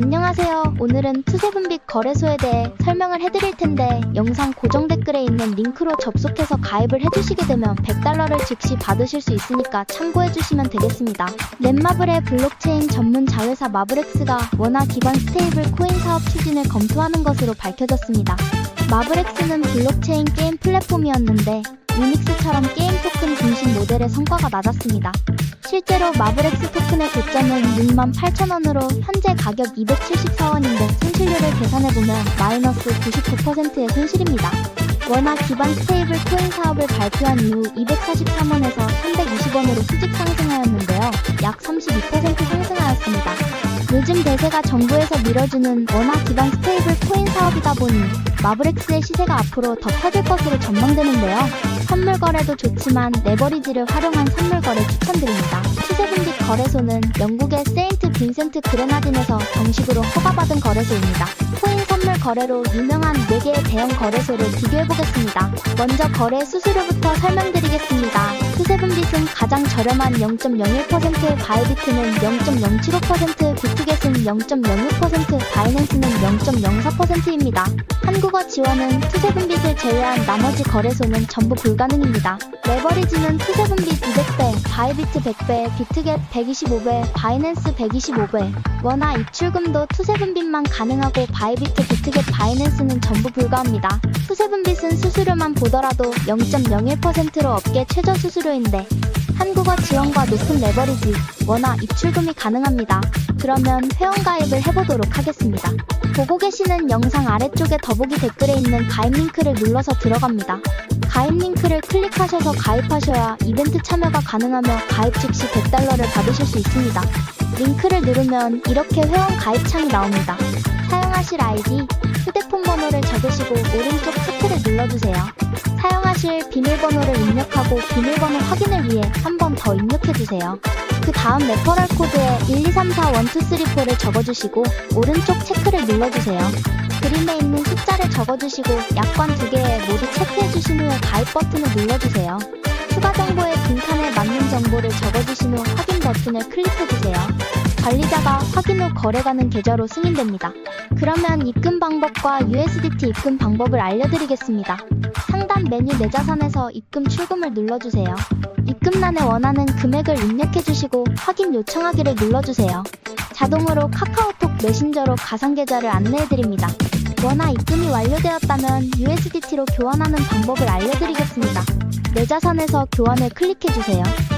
안녕하세요. 오늘은 투세분빛 거래소에 대해 설명을 해드릴 텐데 영상 고정 댓글에 있는 링크로 접속해서 가입을 해주시게 되면 100달러를 즉시 받으실 수 있으니까 참고해주시면 되겠습니다. 넷마블의 블록체인 전문 자회사 마블엑스가 원화 기반 스테이블 코인 사업 추진을 검토하는 것으로 밝혀졌습니다. 마블엑스는 블록체인 게임 플랫폼이었는데 유닉스처럼 게임 토큰 중심 모델의 성과가 낮았습니다. 실제로 마블엑스 토큰의 고점은 6만 8천원으로 현재 가격 274원인데 손실률을 계산해보면 마이너스 99%의 손실입니다. 원화 기반 스테이블 코인 사업을 발표한 이후 243원에서 320원으로 수직 상승하였는데요. 약 32% 상승하였습니다. 요즘 대세가 정부에서 밀어주는 원화 기반 스테이블 코인 사업이다 보니 마블엑스의 시세가 앞으로 더 커질 것으로 전망되는데요. 선물 거래도 좋지만 레버리지를 활용한 선물 거래 추천드립니다. 추세분식 거래소는 영국의 세인트 빈센트 그레나딘에서 정식으로 허가받은 거래소입니다. 코인 거래로 유명한 4개의 대형 거래소를 비교해보겠습니다. 먼저 거래 수수료부터 설명드리겠습니다. 투세분빗은 가장 저렴한 0.01%, 바이비트는 0.075%, 비트겟은 0.06%, 바이낸스는 0.04%입니다. 한국어 지원은 투세분빗을 제외한 나머지 거래소는 전부 불가능입니다. 레버리지는 투세분빗 200배, 바이비트 100배, 비트겟 125배, 바이낸스 125배, 원화 입출금도 투세분빗만 가능하고 바이비트, 비트 겟, 바이낸스는 전부 불가합니다. 투세분빗은 수수료만 보더라도 0.01%로 업계 최저 수수료인데 한국어 지원과 높은 레버리지, 원화 입출금이 가능합니다. 그러면 회원가입을 해보도록 하겠습니다. 보고 계시는 영상 아래쪽에 더보기 댓글에 있는 가입 링크를 눌러서 들어갑니다. 가입 링크를 클릭하셔서 가입하셔야 이벤트 참여가 가능하며 가입 즉시 100달러를 받으실 수 있습니다. 링크를 누르면 이렇게 회원 가입 창이 나옵니다. 사용하실 아이디, 적으시고 오른쪽 체크를 눌러주세요. 사용하실 비밀번호를 입력하고 비밀번호 확인을 위해 한 번 더 입력해주세요. 그 다음 레퍼럴 코드에 1234123를 적어주시고 오른쪽 체크를 눌러주세요. 그림에 있는 숫자를 적어주시고 약관 두 개에 모두 체크해주신 후에 가입 버튼을 눌러주세요. 추가 정보에 빈칸에 맞는 정보를 적어주신 후 확인 버튼을 클릭해주세요. 관리자가 확인 후 거래가는 계좌로 승인됩니다. 그러면 입금 방법과 USDT 입금 방법을 알려드리겠습니다. 상단 메뉴 내 자산에서 입금 출금을 눌러주세요. 입금란에 원하는 금액을 입력해주시고 확인 요청하기를 눌러주세요. 자동으로 카카오톡 메신저로 가상계좌를 안내해드립니다. 원화 입금이 완료되었다면 USDT로 교환하는 방법을 알려드리겠습니다. 내 자산에서 교환을 클릭해주세요.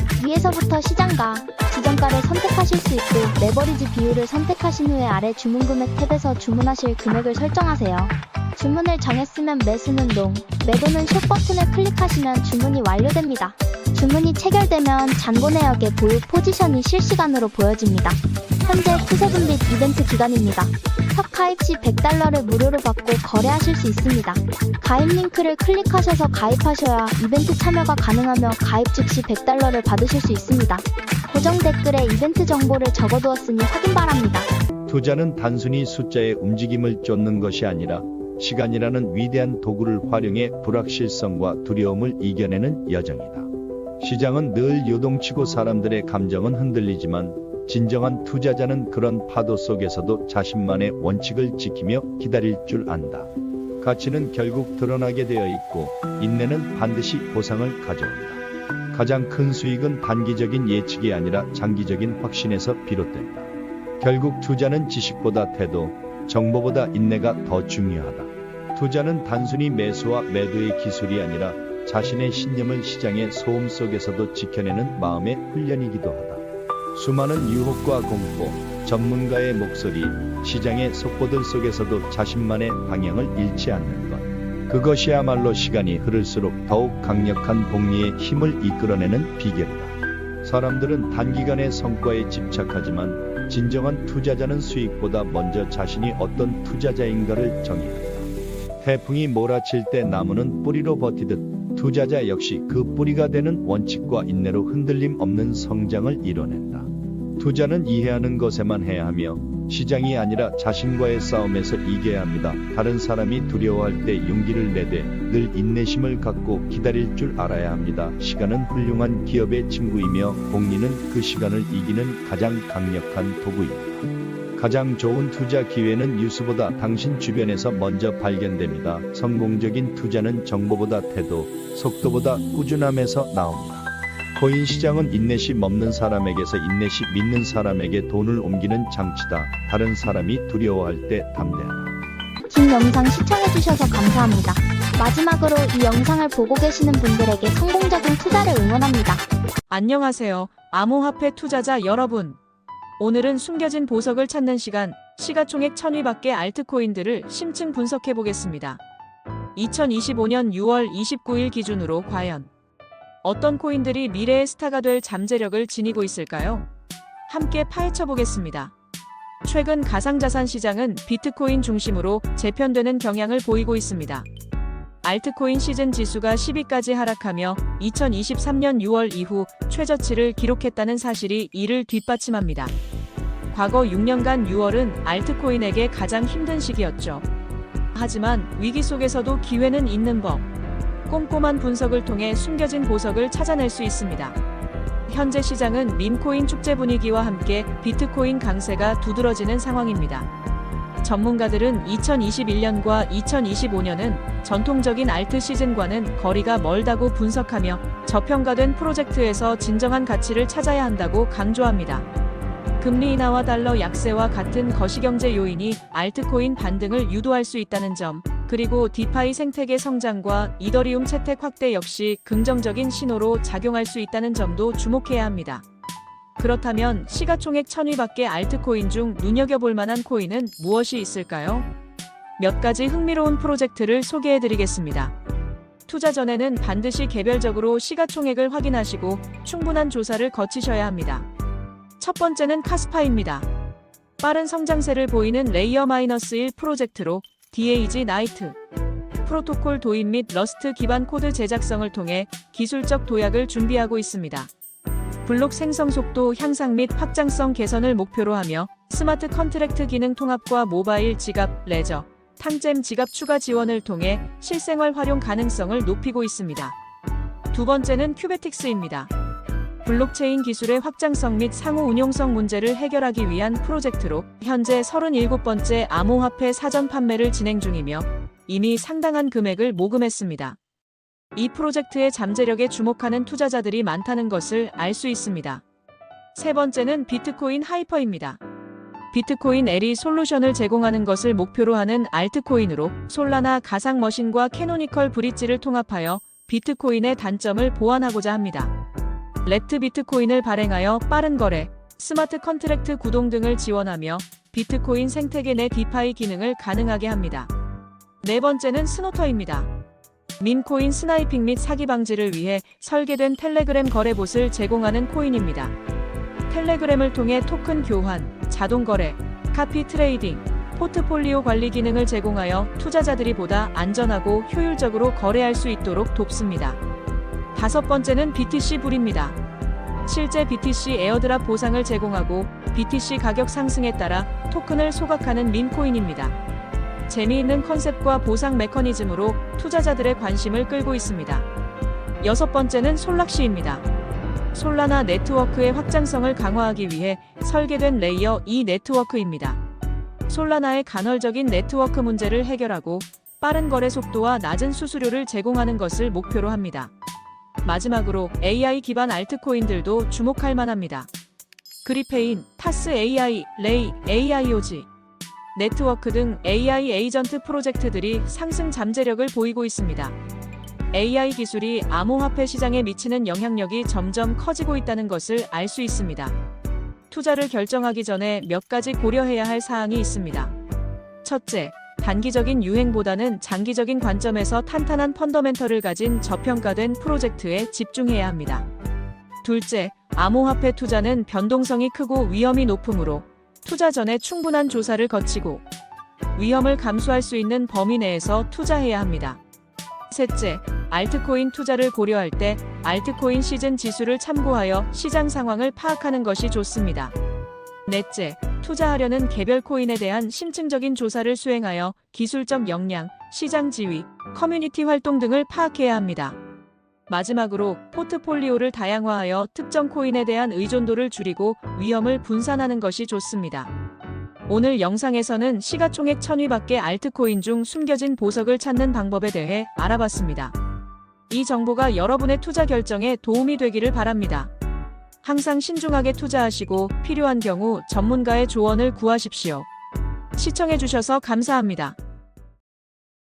위에서부터 시장가, 지정가를 선택하실 수 있고 레버리지 비율을 선택하신 후에 아래 주문 금액 탭에서 주문하실 금액을 설정하세요. 주문을 정했으면 매수는 롱, 매도는 숏 버튼을 클릭하시면 주문이 완료됩니다. 주문이 체결되면 잔고 내역의 보유 포지션이 실시간으로 보여집니다. 현재 투세분빛 이벤트 기간입니다. 첫 가입 시 100달러를 무료로 받고 거래하실 수 있습니다. 가입 링크를 클릭하셔서 가입하셔야 이벤트 참여가 가능하며 가입 즉시 100달러를 받으실 수 있습니다. 고정 댓글에 이벤트 정보를 적어두었으니 확인 바랍니다. 투자는 단순히 숫자의 움직임을 쫓는 것이 아니라 시간이라는 위대한 도구를 활용해 불확실성과 두려움을 이겨내는 여정이다. 시장은 늘 요동치고 사람들의 감정은 흔들리지만 진정한 투자자는 그런 파도 속에서도 자신만의 원칙을 지키며 기다릴 줄 안다. 가치는 결국 드러나게 되어 있고 인내는 반드시 보상을 가져온다. 가장 큰 수익은 단기적인 예측이 아니라 장기적인 확신에서 비롯된다. 결국 투자는 지식보다 태도, 정보보다 인내가 더 중요하다. 투자는 단순히 매수와 매도의 기술이 아니라 자신의 신념을 시장의 소음 속에서도 지켜내는 마음의 훈련이기도 하다. 수많은 유혹과 공포, 전문가의 목소리, 시장의 속보들 속에서도 자신만의 방향을 잃지 않는 것. 그것이야말로 시간이 흐를수록 더욱 강력한 복리의 힘을 이끌어내는 비결이다. 사람들은 단기간의 성과에 집착하지만 진정한 투자자는 수익보다 먼저 자신이 어떤 투자자인가를 정의한다. 태풍이 몰아칠 때 나무는 뿌리로 버티듯 투자자 역시 그 뿌리가 되는 원칙과 인내로 흔들림 없는 성장을 이뤄낸다. 투자는 이해하는 것에만 해야 하며 시장이 아니라 자신과의 싸움에서 이겨야 합니다. 다른 사람이 두려워할 때 용기를 내되 늘 인내심을 갖고 기다릴 줄 알아야 합니다. 시간은 훌륭한 기업의 친구이며 복리는 그 시간을 이기는 가장 강력한 도구입니다. 가장 좋은 투자 기회는 뉴스보다 당신 주변에서 먼저 발견됩니다. 성공적인 투자는 정보보다 태도, 속도보다 꾸준함에서 나옵니다. 코인 시장은 인내심 없는 사람에게서 인내심 있는 사람에게 돈을 옮기는 장치다. 다른 사람이 두려워할 때 담대하라. 긴 영상 시청해주셔서 감사합니다. 마지막으로 이 영상을 보고 계시는 분들에게 성공적인 투자를 응원합니다. 안녕하세요. 암호화폐 투자자 여러분. 오늘은 숨겨진 보석을 찾는 시간, 시가총액 천위 밖의 알트코인들을 심층 분석해 보겠습니다. 2025년 6월 29일 기준으로 과연 어떤 코인들이 미래의 스타가 될 잠재력을 지니고 있을까요? 함께 파헤쳐 보겠습니다. 최근 가상자산 시장은 비트코인 중심으로 재편되는 경향을 보이고 있습니다. 알트코인 시즌 지수가 10위까지 하락하며 2023년 6월 이후 최저치를 기록했다는 사실이 이를 뒷받침합니다. 과거 6년간 6월은 알트코인에게 가장 힘든 시기였죠. 하지만 위기 속에서도 기회는 있는 법. 꼼꼼한 분석을 통해 숨겨진 보석을 찾아낼 수 있습니다. 현재 시장은 밈코인 축제 분위기와 함께 비트코인 강세가 두드러지는 상황입니다. 전문가들은 2021년과 2025년은 전통적인 알트 시즌과는 거리가 멀다고 분석하며 저평가된 프로젝트에서 진정한 가치를 찾아야 한다고 강조합니다. 금리 인하와 달러 약세와 같은 거시경제 요인이 알트코인 반등을 유도할 수 있다는 점, 그리고 디파이 생태계 성장과 이더리움 채택 확대 역시 긍정적인 신호로 작용할 수 있다는 점도 주목해야 합니다. 그렇다면 시가총액 천위 밖의 알트코인 중 눈여겨볼 만한 코인은 무엇이 있을까요? 몇 가지 흥미로운 프로젝트를 소개해 드리겠습니다. 투자 전에는 반드시 개별적으로 시가총액을 확인하시고 충분한 조사를 거치셔야 합니다. 첫 번째는 카스파입니다. 빠른 성장세를 보이는 레이어 마이너스 1 프로젝트로 DAG 나이트 프로토콜 도입 및 러스트 기반 코드 제작성을 통해 기술적 도약을 준비하고 있습니다. 블록 생성 속도 향상 및 확장성 개선을 목표로 하며 스마트 컨트랙트 기능 통합과 모바일 지갑, 레저, 탕잼 지갑 추가 지원을 통해 실생활 활용 가능성을 높이고 있습니다. 두 번째는 큐베틱스입니다. 블록체인 기술의 확장성 및 상호 운용성 문제를 해결하기 위한 프로젝트로 현재 37번째 암호화폐 사전 판매를 진행 중이며 이미 상당한 금액을 모금했습니다. 이 프로젝트의 잠재력에 주목하는 투자자들이 많다는 것을 알 수 있습니다. 세 번째는 비트코인 하이퍼입니다. 비트코인 L이 솔루션을 제공하는 것을 목표로 하는 알트코인으로 솔라나 가상 머신과 캐노니컬 브릿지를 통합하여 비트코인의 단점을 보완하고자 합니다. 레트 비트코인을 발행하여 빠른 거래, 스마트 컨트랙트 구동 등을 지원하며 비트코인 생태계 내 디파이 기능을 가능하게 합니다. 네 번째는 스노터입니다. 민코인 스나이핑 및 사기 방지를 위해 설계된 텔레그램 거래봇을 제공하는 코인입니다. 텔레그램을 통해 토큰 교환, 자동 거래, 카피 트레이딩, 포트폴리오 관리 기능을 제공하여 투자자들이 보다 안전하고 효율적으로 거래할 수 있도록 돕습니다. 다섯 번째는 BTC 불입니다. 실제 BTC 에어드랍 보상을 제공하고 BTC 가격 상승에 따라 토큰을 소각하는 밈코인입니다. 재미있는 컨셉과 보상 메커니즘으로 투자자들의 관심을 끌고 있습니다. 여섯 번째는 솔락시입니다. 솔라나 네트워크의 확장성을 강화하기 위해 설계된 레이어 2 네트워크입니다. 솔라나의 간헐적인 네트워크 문제를 해결하고 빠른 거래 속도와 낮은 수수료를 제공하는 것을 목표로 합니다. 마지막으로 AI 기반 알트코인들도 주목할 만합니다. 그리페인, 타스 AI, 레이, AIOG, 네트워크 등 AI 에이전트 프로젝트들이 상승 잠재력을 보이고 있습니다. AI 기술이 암호화폐 시장에 미치는 영향력이 점점 커지고 있다는 것을 알 수 있습니다. 투자를 결정하기 전에 몇 가지 고려해야 할 사항이 있습니다. 첫째, 단기적인 유행보다는 장기적인 관점에서 탄탄한 펀더멘털을 가진 저평가된 프로젝트에 집중해야 합니다. 둘째, 암호화폐 투자는 변동성이 크고 위험이 높으므로 투자 전에 충분한 조사를 거치고 위험을 감수할 수 있는 범위 내에서 투자해야 합니다. 셋째, 알트코인 투자를 고려할 때 알트코인 시즌 지수를 참고하여 시장 상황을 파악하는 것이 좋습니다. 넷째, 투자하려는 개별 코인에 대한 심층적인 조사를 수행하여 기술적 역량, 시장 지위, 커뮤니티 활동 등을 파악해야 합니다. 마지막으로 포트폴리오를 다양화하여 특정 코인에 대한 의존도를 줄이고 위험을 분산하는 것이 좋습니다. 오늘 영상에서는 시가총액 천위 밖의 알트코인 중 숨겨진 보석을 찾는 방법에 대해 알아봤습니다. 이 정보가 여러분의 투자 결정에 도움이 되기를 바랍니다. 항상 신중하게 투자하시고 필요한 경우 전문가의 조언을 구하십시오. 시청해주셔서 감사합니다.